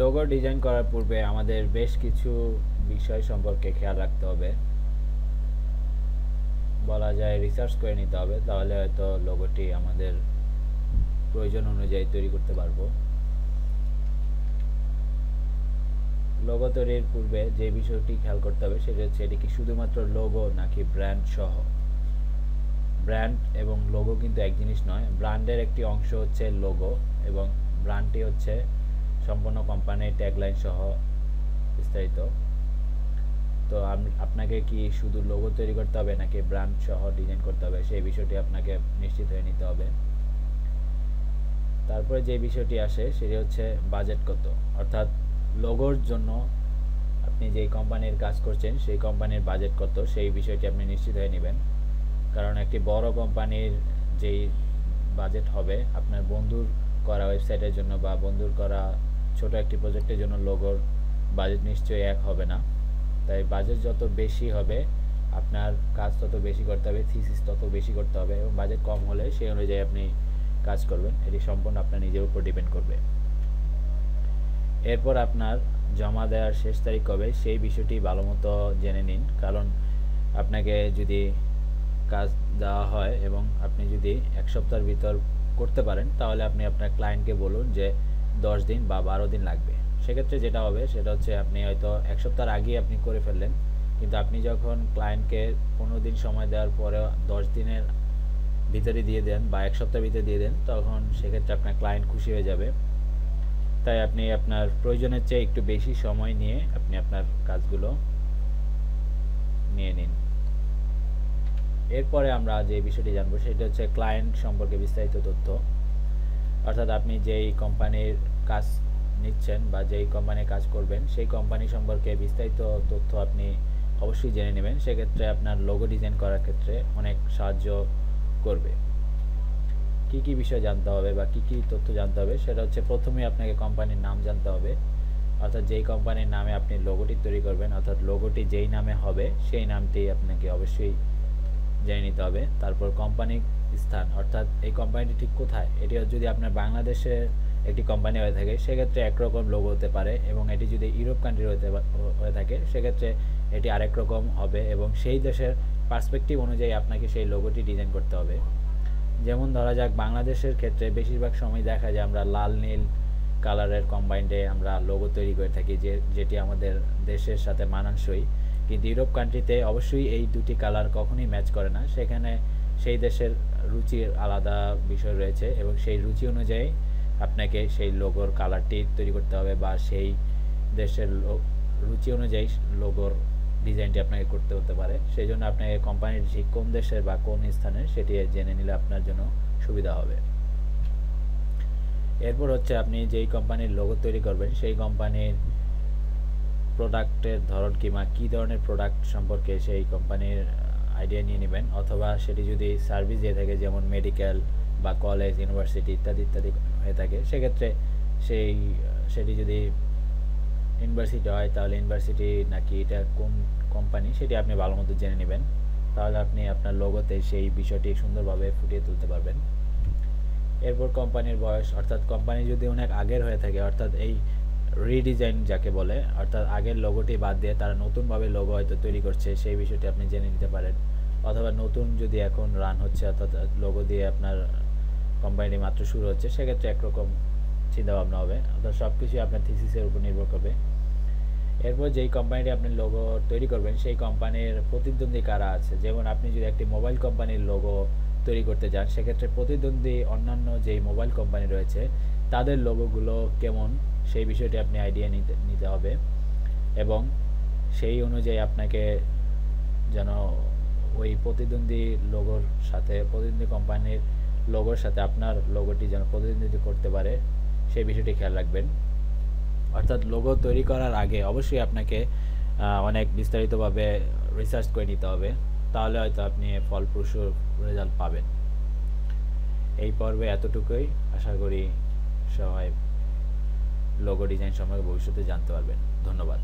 Logo design করার পূর্বে আমাদের বেশ কিছু বিষয় সম্পর্কে খেয়াল রাখতে হবে। বলা যায় রিসার্চ করে নিতে হবে, তাহলে হয়তো লোগোটি আমাদের প্রয়োজন অনুযায়ী তৈরি করতে পারব। লোগো তৈরির পূর্বে যে বিষয়টি খেয়াল করতে হবে, সেটা হচ্ছে এটি কি শুধুমাত্র লোগো নাকি ব্র্যান্ড সহ? ব্র্যান্ড এবং লোগো কিন্তু এক জিনিস নয় ব্র্যান্ডের একটি অংশ হচ্ছে লোগো এবং ব্র্যান্ডটি হচ্ছে সম্পূর্ণ কোম্পানির ট্যাগলাইন সহ বিস্তারিত। তো আপনাকে কি শুধু লোগো তৈরি করতে হবে নাকি ব্র্যান্ড সহ ডিজাইন করতে হবে? সেই বিষয়টি আপনাকে নিশ্চিত হয়ে নিতে হবে। তারপরে যে বিষয়টি আসে সেটি হচ্ছে বাজেট কত? অর্থাৎ লোগোর জন্য আপনি যেই কোম্পানির কাজ করছেন, সেই কোম্পানির বাজেট কত? সেই বিষয়টি আপনি নিশ্চিত হয়ে নেবেন। কারণ একটি বড় কোম্পানির যেই বাজেট হবে, আপনার বন্ধুর করা ওয়েবসাইটের জন্য বা বন্ধুর করা ছোট একটি প্রজেক্টের জন্য লোগোর বাজেট নিশ্চয়ই এক হবে না। তাই বাজেট যত বেশি হবে, আপনার কাজ তত বেশি করতে হবে থিসিস তত বেশি করতে হবে এবং বাজেট কম হলে সেই অনুযায়ী আপনি কাজ করবেন। এটি সম্পূর্ণ আপনার নিজের উপর ডিপেন্ড করবে। এরপর আপনার জমা দেওয়ার শেষ তারিখ কবে, সেই বিষয়টি ভালো মতো জেনে নিন। কারণ আপনাকে যদি কাজ দেওয়া হয় এবং আপনি যদি এক সপ্তাহের ভিতর করতে পারেন, তাহলে আপনি আপনার ক্লায়েন্টকে বলুন যে দশ দিন বা বারো দিন লাগবে। সেক্ষেত্রে যেটা হবে, সেটা হচ্ছে আপনি হয়তো এক সপ্তাহ আগেই আপনি করে ফেললেন। কিন্তু আপনি যখন ক্লায়েন্টকে পনেরো দিন সময় দেওয়ার পরে দশ দিনের ভিতরে দিয়ে দেন বা এক সপ্তাহের ভিতরে দিয়ে দেন, তখন সেক্ষেত্রে আপনার ক্লায়েন্ট খুশি হয়ে যাবে। তাই আপনি আপনার প্রয়োজনের চেয়ে একটু বেশি সময় নিয়ে আপনি আপনার কাজগুলো নিয়ে নিন। এরপরে আমরা যে বিষয়টি জানব, সেটা হচ্ছে ক্লায়েন্ট সম্পর্কে বিস্তারিত তথ্য। অর্থাৎ আপনি যেই কোম্পানির কাজ নিচ্ছেন বা যেই কোম্পানির কাজ করবেন, সেই কোম্পানি সম্পর্কে বিস্তারিত তথ্য আপনি অবশ্যই জেনে নেবেন। সেক্ষেত্রে আপনার লোগো ডিজাইন করার ক্ষেত্রে অনেক সাহায্য করবে। কি কি বিষয় জানতে হবে বা কি কি তথ্য জানতে হবে, সেটা হচ্ছে প্রথমে আপনাকে কোম্পানির নাম জানতে হবে। অর্থাৎ যেই কোম্পানির নামে আপনি লোগোটি তৈরি করবেন, অর্থাৎ লোগোটি যেই নামে হবে, সেই নামটি আপনাকে অবশ্যই জেনে নিতে হবে। তারপর কোম্পানি স্থান, অর্থাৎ এই কোম্পানিটি ঠিক কোথায়? এটি যদি আপনার বাংলাদেশের একটি কোম্পানি হয়ে থাকে, সেক্ষেত্রে একরকম লোগো হতে পারে এবং এটি যদি ইউরোপ কান্ট্রি হতে হয়ে থাকে, সেক্ষেত্রে এটি আরেক রকম হবে এবং সেই দেশের পার্সপেক্টিভ অনুযায়ী আপনাকে সেই লোগোটি ডিজাইন করতে হবে। যেমন ধরা যাক, বাংলাদেশের ক্ষেত্রে বেশিরভাগ সময় দেখা যায় আমরা লাল, নীল কালারের কম্বাইন্ডে আমরা লোগো তৈরি করে থাকি, যে, যেটি আমাদের দেশের সাথে মানানসই। কিন্তু ইউরোপ কান্ট্রিতে অবশ্যই এই দুটি কালার কখনোই ম্যাচ করে না। সেখানে সেই দেশের রুচির আলাদা বিষয় রয়েছে এবং সেই রুচি অনুযায়ী আপনাকে সেই লোগোর কালারটি তৈরি করতে হবে বা সেই দেশের রুচি অনুযায়ী লোগোর ডিজাইনটি আপনাকে করতে হতে পারে। সেই জন্য আপনাকে কোম্পানির ঠিক কোন দেশের বা কোন স্থানের সেটি জেনে নিলে আপনার জন্য সুবিধা হবে। এরপর হচ্ছে আপনি যেই কোম্পানির লোগো তৈরি করবেন, সেই কোম্পানির প্রোডাক্টের ধরন কিংবা কী ধরনের প্রোডাক্ট সম্পর্কে সেই কোম্পানির আইডিয়া নিয়ে নেবেন অথবা সেটি যদি সার্ভিস দিয়ে থাকে, যেমন মেডিকেল বা কলেজ ইউনিভার্সিটি ইত্যাদি ইত্যাদি হয়ে থাকে, সেক্ষেত্রে সেই, সেটি যদি ইউনিভার্সিটি হয়, তাহলে ইউনিভার্সিটি নাকি এটা কোন কোম্পানি সেটি আপনি ভালো মতো জেনে নেবেন। তাহলে আপনি আপনার লোগোতে সেই বিষয়টি সুন্দরভাবে ফুটিয়ে তুলতে পারবেন। এরপর কোম্পানির বয়স, অর্থাৎ কোম্পানি যদি অনেক আগের হয়ে থাকে, অর্থাৎ এই রিডিজাইন যাকে বলে, অর্থাৎ আগের লোগোটি বাদ দিয়ে তারা নতুনভাবে লোগো হয়তো তৈরি করছে, সেই বিষয়টি আপনি জেনে নিতে পারেন। অথবা নতুন যদি এখন রান হচ্ছে, অর্থাৎ লোগো দিয়ে আপনার কোম্পানিটি মাত্র শুরু হচ্ছে, সেক্ষেত্রে একরকম চিন্তাভাবনা হবে। অর্থাৎ সব কিছুই আপনার থিসিসের উপর নির্ভর করবে। এরপর যেই কোম্পানিটি আপনি লোগো তৈরি করবেন, সেই কোম্পানির প্রতিদ্বন্দ্বী কারা আছে? যেমন আপনি যদি একটি মোবাইল কোম্পানির লোগো তৈরি করতে যান, সেক্ষেত্রে প্রতিদ্বন্দ্বী অন্যান্য যেই মোবাইল কোম্পানি রয়েছে, তাদের লোগোগুলো কেমন? সেই বিষয়টি আপনি আইডিয়া নিতে নিতে হবে এবং সেই অনুযায়ী আপনাকে যেন ওই প্রতিদ্বন্দ্বী লোগোর সাথে, প্রতিদ্বন্দ্বী কোম্পানির লোগোর সাথে আপনার লোগোটি যেন প্রতিদ্বন্দ্বিতা করতে পারে, সেই বিষয়টি খেয়াল রাখবেন। অর্থাৎ লোগো তৈরি করার আগে অবশ্যই আপনাকে অনেক বিস্তারিতভাবে রিসার্চ করে নিতে হবে, তাহলে হয়তো আপনি ফলপ্রসূ রেজাল্ট পাবেন। এই পর্বে এতটুকুই, আশা করি লোগো ডিজাইন সম্পর্কে ভবিষ্যতে জানতে পারবেন। ধন্যবাদ।